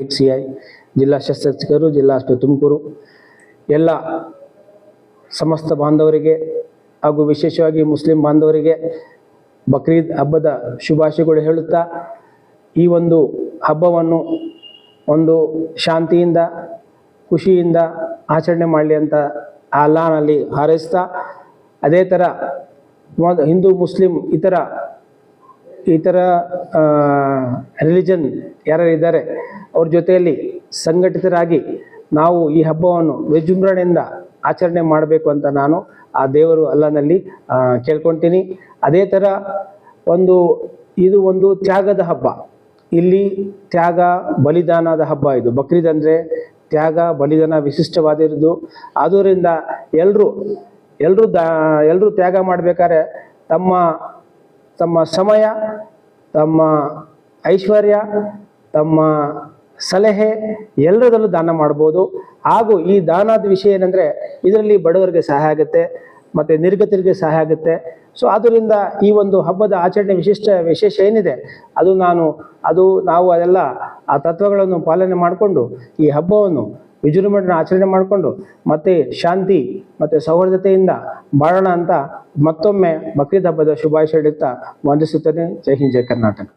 C I ಜಿಲ್ಲಾ ಶಸ್ತ್ರಚಿಕಿತ್ಸಕರು ಜಿಲ್ಲಾ ಆಸ್ಪತ್ರೆ ತುಮಕೂರು, ಎಲ್ಲ ಸಮಸ್ತ ಬಾಂಧವರಿಗೆ ಹಾಗೂ ವಿಶೇಷವಾಗಿ ಮುಸ್ಲಿಂ ಬಾಂಧವರಿಗೆ ಬಕ್ರೀದ್ ಹಬ್ಬದ ಶುಭಾಶಯಗಳು ಹೇಳುತ್ತಾ, ಈ ಒಂದು ಹಬ್ಬವನ್ನು ಒಂದು ಶಾಂತಿಯಿಂದ, ಖುಷಿಯಿಂದ ಆಚರಣೆ ಮಾಡಲಿ ಅಂತ ಅಲ್ಲಾನಲ್ಲಿ ಹಾರೈಸ್ತಾ, ಅದೇ ಥರ ಹಿಂದೂ, ಮುಸ್ಲಿಂ, ಇತರ ಇತರ ರಿಲಿಜನ್ ಯಾರ್ಯಾರು ಇದ್ದಾರೆ, ಅವ್ರ ಜೊತೆಯಲ್ಲಿ ಸಂಘಟಿತರಾಗಿ ನಾವು ಈ ಹಬ್ಬವನ್ನು ವಿಜೃಂಭಣೆಯಿಂದ ಆಚರಣೆ ಮಾಡಬೇಕು ಅಂತ ನಾನು ಆ ದೇವರು ಅಲ್ಲನಲ್ಲಿ ಕೇಳ್ಕೊತೀನಿ. ಅದೇ ಥರ ಒಂದು, ಇದು ಒಂದು ತ್ಯಾಗದ ಹಬ್ಬ. ಇಲ್ಲಿ ತ್ಯಾಗ ಬಲಿದಾನದ ಹಬ್ಬ ಇದು. ಬಕ್ರೀದ್ ಅಂದರೆ ತ್ಯಾಗ ಬಲಿದಾನ ವಿಶಿಷ್ಟವಾದಿರೋದು ಆದ್ದರಿಂದ ಎಲ್ಲರೂ ಎಲ್ಲರೂ ದಾ ಎಲ್ಲರೂ ತ್ಯಾಗ ಮಾಡಬೇಕಾದ್ರೆ ತಮ್ಮ ತಮ್ಮ ಸಮಯ, ತಮ್ಮ ಐಶ್ವರ್ಯ, ತಮ್ಮ ಸಲಹೆ ಎಲ್ಲದರಲ್ಲೂ ದಾನ ಮಾಡ್ಬೋದು. ಹಾಗೂ ಈ ದಾನದ ವಿಷಯ ಏನಂದರೆ ಇದರಲ್ಲಿ ಬಡವರಿಗೆ ಸಹಾಯ ಆಗುತ್ತೆ, ಮತ್ತು ನಿರ್ಗತರಿಗೆ ಸಹಾಯ ಆಗುತ್ತೆ. ಸೊ ಆದ್ದರಿಂದ ಈ ಒಂದು ಹಬ್ಬದ ಆಚರಣೆ ವಿಶಿಷ್ಟ ವಿಶೇಷ ಏನಿದೆ, ಅದು ನಾನು, ಅದು ನಾವು ಅದೆಲ್ಲ ಆ ತತ್ವಗಳನ್ನು ಪಾಲನೆ ಮಾಡಿಕೊಂಡು ಈ ಹಬ್ಬವನ್ನು ವಿಜೃಂಭಣೆ ಆಚರಣೆ ಮಾಡಿಕೊಂಡು ಮತ್ತೆ ಶಾಂತಿ ಮತ್ತು ಸೌಹಾರ್ದತೆಯಿಂದ ಬಾಳೋಣ ಅಂತ ಮತ್ತೊಮ್ಮೆ ಬಕ್ರೀದ್ ಹಬ್ಬದ ಶುಭಾಶಯ ಹೇಳುತ್ತಾ ವಂದಿಸುತ್ತೇನೆ. ಜೈ ಹಿಂದ್, ಜೈ ಕರ್ನಾಟಕ.